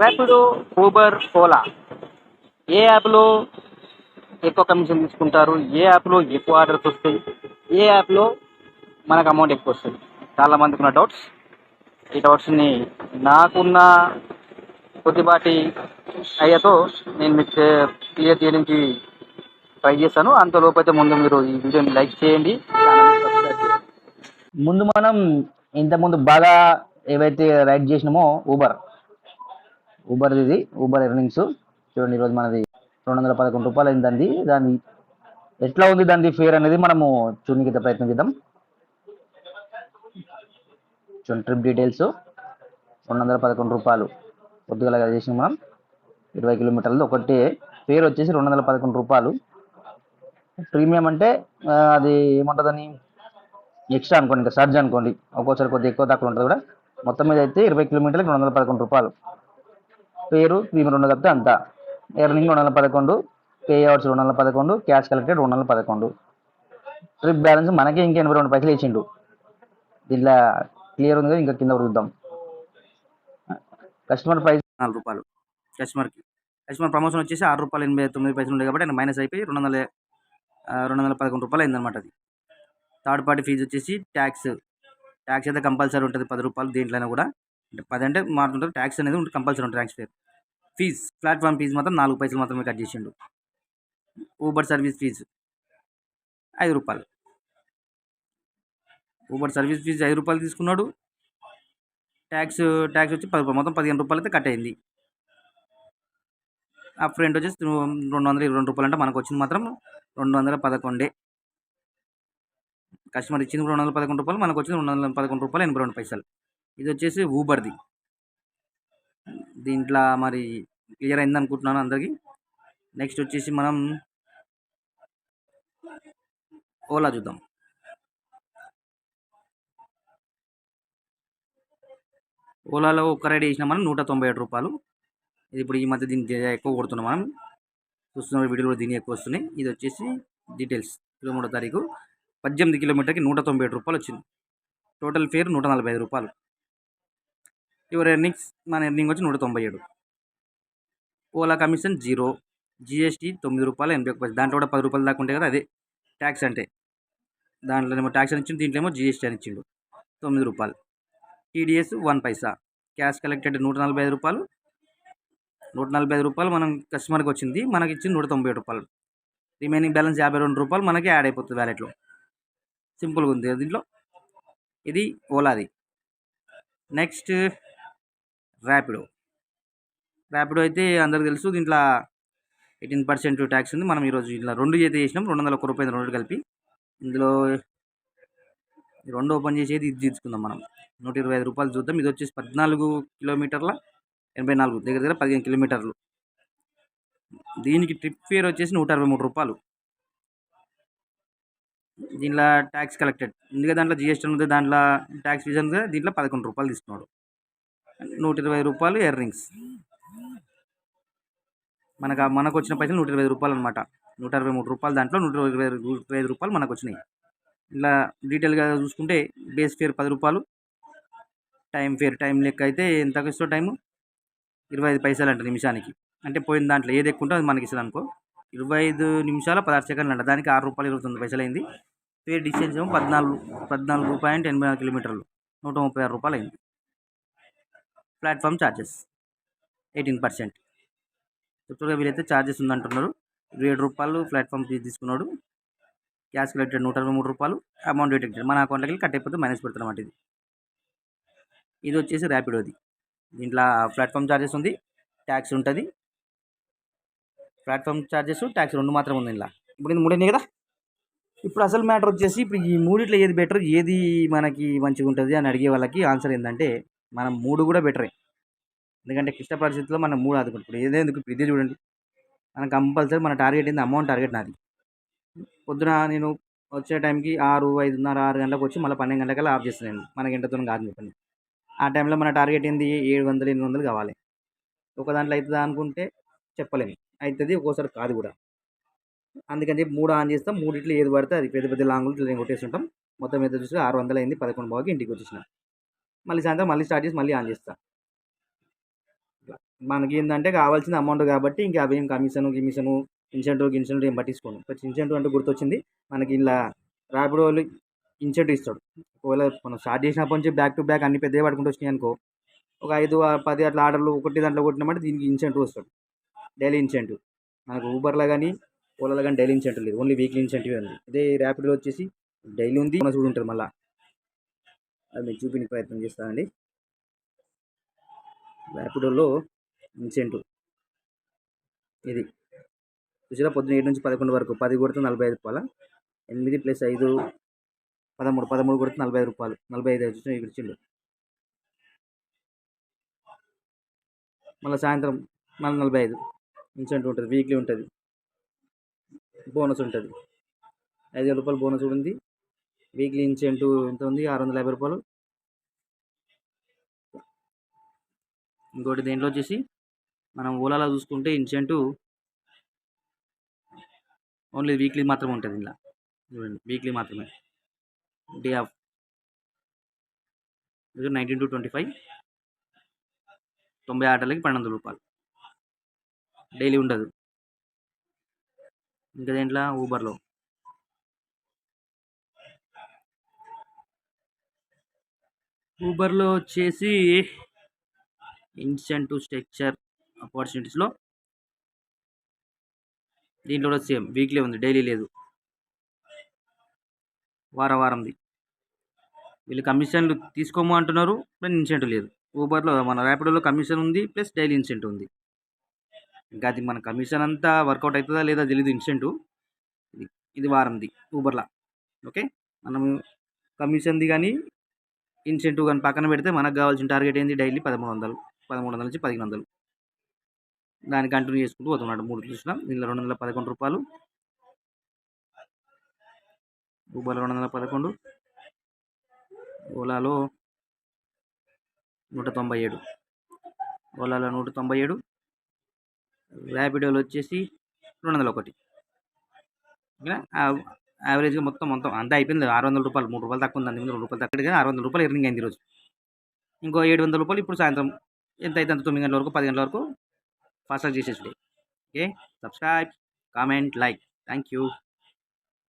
Rapido Uber Ola ఏ యాప్లో ఎక్కువ commission తీసుకుంటారు? ఏ యాప్లో ఎక్కువ ఆర్డర్స్ వస్తాయి ఏ యాప్లో మనకు అమౌంట్ ఎక్కువ వస్తుంది? చాలా మందికి ఉన్న డౌట్స్ ఈ డౌట్స్ని నాకున్న కొద్దిపాటి అయ్యతో నేను మీకు క్లియర్ చేయడానికి ట్రై చేశాను. అంతలోపు అయితే ముందు మీరు ఈ వీడియోని లైక్ చేయండి. చేయండి ముందు మనం ఇంతకుముందు బాగా ఏవైతే రైడ్ చేసినామో ఊబర్ ఊబర్ ఇది ఊబర్ ఎర్నింగ్స్ చూడండి ఈరోజు మనది రెండు వందల పదకొండు రూపాయలు అయిందండి. దాన్ని దాని ఎట్లా ఉంది దాని ఫేర్ అనేది మనము చూడడానికి ప్రయత్నం చేద్దాం. చూడండి ట్రిప్ డీటెయిల్స్ రెండు వందల పదకొండు రూపాయలు పొద్దుగల చేసినాం మనం. ఇరవై కిలోమీటర్లు. ఒకటి ఫేర్ వచ్చేసి రెండు వందల పదకొండు రూపాయలు. ప్రీమియం అంటే అది ఏముంటుందని ఎక్స్ట్రా అనుకోండి ఇంకా సర్జ్ అనుకోండి. ఒక్కోసారి కొద్దిగా ఎక్కువ తక్కువ ఉంటుంది కూడా. మొత్తం మీద అయితే ఇరవై కిలోమీటర్లకు రెండు వందల పదకొండు రూపాయలు. పేరు ప్రీమియం రెండు కలిపితే అంత. ఎర్నింగ్ రెండు వందల పదకొండు పే అవర్స్ రెండు వందల పదకొండు క్యాష్ కలెక్టెడ్ రెండు వందల పదకొండు. ట్రిప్ బ్యాలెన్స్ మనకే ఇంకా ఎనభై రెండు పైసలు ఇచ్చిండు దీంట్లో క్లియర్ ఉంది కదా ఇంకా కింద చూద్దాం కస్టమర్ ప్రైస్ నాలుగు రూపాయలు. కస్టమర్కి కస్టమర్ ప్రమోషన్ వచ్చేసి ఆరు రూపాయలు ఎనభై తొమ్మిది పైసలు ఉండే కాబట్టి మైనస్ అయిపోయి రెండు వందల రెండు వందల పదకొండు రూపాయలు అయిందన్నమాట అది. థర్డ్ పార్టీ ఫీజు వచ్చేసి ట్యాక్స్ ట్యాక్స్ అయితే కంపల్సరీ ఉంటుంది పది రూపాయలు దేంట్లోనే కూడా. పది అంటే మారుతుంటారు. ట్యాక్స్ అనేది ఉంటుంది కంపల్సరీ ఉంటుంది tax fare fee platform fee మాత్రం నాలుగు పైసలు మాత్రమే కట్ చేసిండు. ఊబర్ సర్వీస్ ఫీజు ఐదు రూపాయలు. ఊబర్ సర్వీస్ ఫీజు ఐదు రూపాయలు తీసుకున్నాడు. ట్యాక్స్ ట్యాక్స్ వచ్చి పది రూపాయలు. మొత్తం పదిహేను రూపాయలు అయితే కట్ అయింది. ఆ ఫ్రెండ్ వచ్చేసి రెండు వందల ఇరవై రెండు రూపాయలు అంటే మనకు వచ్చింది మాత్రం రెండు వందల పదకొండే. కస్టమర్ ఇచ్చింది రెండు వందల పదకొండు రూపాయలు. మనకు వచ్చింది రెండు వందల పదకొండు రూపాయలు ఎనభై రెండు పైసలు. ఇది వచ్చేసి ఊబర్ది. దీంట్లో మరి క్లియర్ అయింది అనుకుంటున్నాను అందరికీ. నెక్స్ట్ వచ్చేసి మనం ఓలా చూద్దాం. ఓలాలో ఒక్క రైడ్ వేసినా మనం నూట తొంభై ఏడు రూపాయలు. ఇది ఇప్పుడు ఈ మధ్య దీన్ని ఎక్కువ కొడుతున్నాం మనం. చూస్తున్న వీడియోలు కూడా దీని ఎక్కువ వస్తున్నాయి. ఇది వచ్చేసి డీటెయిల్స్ ఇరవై మూడో తారీఖు పద్దెనిమిది కిలోమీటర్కి నూట తొంభై ఏడు రూపాయలు వచ్చింది టోటల్ ఫేర్ నూట నలభై ఐదు రూపాయలు. యువర్ ఎర్నింగ్స్ మన ఎర్నింగ్ వచ్చి నూట తొంభై ఏడు. ఓలా కమిషన్ జీరో జిఎస్టీ తొమ్మిది రూపాయలు ఎనభై ఒక పైసలు. దాంట్లో కూడా పది రూపాయలు దాకా ఉంటాయి కదా అదే ట్యాక్స్ అంటే. దాంట్లోనేమో ట్యాక్స్ అని ఇచ్చిండు దీంట్లో ఏమో జిఎస్టీ అని ఇచ్చిండు. తొమ్మిది రూపాయలు. TDS one paisa. Cash collected నూట నలభై ఐదు రూపాయలు. నూట నలభై ఐదు రూపాయలు మనం కస్టమర్కి వచ్చింది మనకి ఇచ్చింది నూట తొంభై ఏడు రూపాయలు. రిమైనింగ్ బ్యాలెన్స్ యాభై రెండు రూపాయలు మనకి యాడ్ అయిపోతుంది వ్యాలెట్లో సింపుల్గా ఉంది దీంట్లో. ఇది ఓలాది. నెక్స్ట్ ర్యాపిడో. ర్యాపిడో అయితే అందరికి తెలుసు దీంట్లో ఎయిటీన్ పర్సెంట్ ట్యాక్స్ ఉంది. మనం ఈరోజు ఇట్లా రెండు చేతి చేసినాం రెండు వందల ఒక్క రూపాయలు రెండు కలిపి. ఇందులో రెండు ఓపెన్ చేసేది ఇది తీసుకుందాం మనం. నూట ఇరవై ఐదు రూపాయలు చూద్దాం. ఇది వచ్చేసి పద్నాలుగు కిలోమీటర్ల ఎనభై నాలుగు దగ్గర దగ్గర పదిహేను కిలోమీటర్లు. దీనికి ట్రిప్ ఫేర్ వచ్చేసి నూట అరవై మూడు రూపాయలు. దీంట్లో ట్యాక్స్ కలెక్టెడ్. ఇందుకే దాంట్లో జిఎస్టీ ఉంది దాంట్లో ట్యాక్స్ ఫీజు ఉంది దీంట్లో పదకొండు రూపాయలు తీసుకున్నాడు. నూట ఇరవై రూపాయలు ఇయర్ రింగ్స్ మనకు ఆ- మనకు వచ్చిన పైసలు నూట ఇరవై రూపాయలు అనమాట నూట అరవై మూడు రూపాయలు దాంట్లో నూట ఇరవై ఇరవై ఐదు రూపాయలు మనకు వచ్చినాయి ఇలా డీటెయిల్గా చూసుకుంటే బేస్ ఫేర్ పది రూపాయలు టైం ఫేర్ టైం లెక్క అయితే ఎంత ఇస్తో టైము ఇరవై ఐదు పైసలు అంట నిమిషానికి. అంటే పోయిన దాంట్లో ఏది ఎక్కువ ఉంటే అది మనకి ఇస్తుంది అనుకో ఇరవై ఐదు నిమిషాల పదహారు సెకండ్లు అంట. దానికి ఆరు రూపాయలు ఇరవై తొమ్మిది పైసలు అయింది. ఫేర్ డిస్టెన్స్ ఏమో పద్నాలుగు పద్నాలుగు పాయింట్ ఎనభై నాలుగు కిలోమీటర్లు. నూట ముప్పై ఆరు రూపాయలు అయింది. Platform charges eighteen percent. చుట్టూగా వీలైతే ఛార్జెస్ ఉందంటున్నారు. ఇరవై ఏడు రూపాయలు ప్లాట్ఫామ్ ఫీజు తీసుకున్నాడు. క్యాష్ కలెక్టెడ్ నూట అరవై మూడు రూపాయలు. అమౌంట్ డిటెక్టెడ్ మన అకౌంట్లోకి వెళ్ళి కట్ అయిపోతే మైనస్ పెడుతున్నమాట ఇది. ఇది వచ్చేసి ర్యాపిడోది దీంట్లో ప్లాట్ఫామ్ ఛార్జెస్ ఉంది. ట్యాక్స్ ఉంటుంది. ప్లాట్ఫామ్ ఛార్జెస్ ట్యాక్స్ రెండు మాత్రం ఉంది ఇలా ఇప్పుడు ఇది మూడైనాయి కదా? ఇప్పుడు అసలు మ్యాటర్ వచ్చేసి ఇప్పుడు ఈ మూడిట్లో ఏది బెటర్ ఏది మనకి మంచిగా ఉంటుంది అని అడిగే వాళ్ళకి ఆన్సర్ ఏంటంటే మనం మూడు కూడా బెటరే. ఎందుకంటే క్లిష్ట పరిస్థితుల్లో మనం మూడు ఆదుకుంటాం. ఇప్పుడు ఏదేందుకు ఇదే చూడండి. మనం కంపల్సరీ మన టార్గెట్ ఏంది? అమౌంట్ టార్గెట్ నాది. పొద్దున నేను వచ్చే టైంకి ఆరు ఐదున్నర ఆరు గంటలకు వచ్చి మళ్ళీ పన్నెండు గంటలకల్లా ఆఫ్ చేస్తున్నాను మనకి గంటతో కాదు చెప్పండి. ఆ టైంలో మన టార్గెట్ ఏంది? ఏడు వందలు ఎనిమిది వందలు కావాలి. ఒక దాంట్లో అవుతుందా అనుకుంటే చెప్పలేము అవుతుంది ఒక్కోసారి కాదు కూడా. అందుకని చెప్పి మూడు ఆన్ చేస్తాం. మూడిట్లో ఏది పడితే అది పెద్ద పెద్ద లాంగ్ ఇట్లా కొట్టేస్తుంటాం. మొత్తం మీద చూసి ఆరు వందలు అయింది పదకొండు బాగా ఇంటికి వచ్చేసిన. మళ్ళీ సాయంత్రం మళ్ళీ స్టార్ట్ చేసి మళ్ళీ ఆన్ చేస్తాను మనకి ఏంటంటే కావాల్సిన అమౌంట్ కాబట్టి ఇంకా అవేం కమిషను గిమిషను ఇన్సెంటివ్ గిన్సెంటివ్ ఏం పట్టించుకోను. కొంచెం ఇన్సెంటివ్ అంటే గుర్తొచ్చింది మనకి ఇలా రాపిడ్ వాళ్ళు ఇన్సెంటివ్ ఇస్తాడు. ఒకవేళ మనం స్టార్ట్ చేసినప్పటి నుంచి బ్యాక్ టు బ్యాక్ అన్ని పెద్దగా పడుకుంటూ వచ్చినాయి అనుకో ఒక ఐదు పది అట్లా ఆర్డర్లు ఒకటి దాంట్లో కొట్టినామంటే దీనికి ఇన్సెంటివ్ వస్తాడు. డైలీ ఇన్సెంటివ్ మనకు ఊబర్లో కానీ ఓలాలో కానీ డైలీ ఇన్సెంటివ్ లేదు. ఓన్లీ వీక్లీ ఇన్సెంటివ్ ఉంది. ఇదే ర్యాపిడ్లో వచ్చేసి డైలీ ఉంది. మన చూడు ఉంటుంది మళ్ళీ. అది మీకు చూపించే ప్రయత్నం చేస్తానండి. ర్యాపిడోలో ఇన్సెంటివ్ ఇది. చూసారా పొద్దున్న ఏడు నుంచి పదకొండు వరకు. పది కొడితే నలభై ఐదు రూపాయల? ఎనిమిది ప్లస్ ఐదు పదమూడు. పదమూడు కొడితే నలభై ఐదు రూపాయలు. నలభై ఐదు వచ్చి ఇక్కడ ఇచ్చిండు మళ్ళీ సాయంత్రం మళ్ళీ నలభై ఐదు. ఇన్సెంటివ్ ఉంటుంది వీక్లీ ఉంటుంది. బోనస్ ఉంటుంది. ఐదు వేల రూపాయలు బోనస్ కూడా ఉంది. వీక్లీ ఇన్సెంటివ్ ఎంత ఉంది? ఆరు వందల యాభై రూపాయలు. ఇంకోటి దేంట్లో వచ్చేసి మనం ఓలాలో చూసుకుంటే ఇన్సెంటు ఓన్లీ వీక్లీ మాత్రమే ఉంటుంది ఇలా చూడండి వీక్లీ మాత్రమే. Day off nineteen to twenty five తొంభై ఆటలకి పన్నెండు రూపాయలు. డైలీ ఉండదు. ఇంకా దేంట్లో? ఊబర్లో ఊబర్లో వచ్చేసి ఇన్సెంటివ్ స్ట్రక్చర్ ఆపర్చునిటీస్లో దీంట్లో కూడా సేమ్ వీక్లీ ఉంది డైలీ లేదు. వారం వారంది. వీళ్ళు కమిషన్లు తీసుకోము అంటున్నారు ప్లస్ ఇన్సెంటివ్ లేదు. ఊబర్లో మన ర్యాపిడోలో కమిషన్ ఉంది ప్లస్ డైలీ ఇన్సెంటివ్ ఉంది. ఇంకా అది మన కమిషన్ అంతా వర్కౌట్ అవుతుందా లేదా తెలియదు ఇన్సెంటివ్ ఇది ఇది వారంది ఊబర్లో. ఓకే? మనము కమిషన్ది కానీ ఇన్సెంటివ్ కానీ పక్కన పెడితే మనకు కావాల్సిన టార్గెట్ ఏంది? డైలీ పదమూడు వందలు. పదమూడు వందల నుంచి పదిహేను వందలు. దాన్ని కంటిన్యూ చేసుకుంటూ పోతున్నాడు. మూడు చూసినాం దీనిలో రెండు వందల పదకొండు రూపాయలు. ఊబర్లో రెండు వందల పదకొండు. ఓలాలో నూట తొంభై ఏడు. ఓలాలో నూట తొంభై ఏడు. ర్యాపిడోలో వచ్చేసి రెండు వందల ఒకటి. ఓకేనా? యావరేజ్గా మొత్తం మొత్తం అంతా అయిపోయింది. ఆరు వందల రూపాయలు. మూడు రూపాయలు తక్కువ ఉంది. అందుకు రెండు రూపాయలు తక్కువ కానీ ఆరు వందల రూపాయలు ఎర్నింగ్ అయింది ఈరోజు ఇంకో ఏడు వందల రూపాయలు ఇప్పుడు సాయంత్రం ఎంత అయితే అంత తొమ్మిది గంటల వరకు పది గంటల వరకు ఫాస్ట్గా చేసేసి okay? Subscribe comment like. Thank you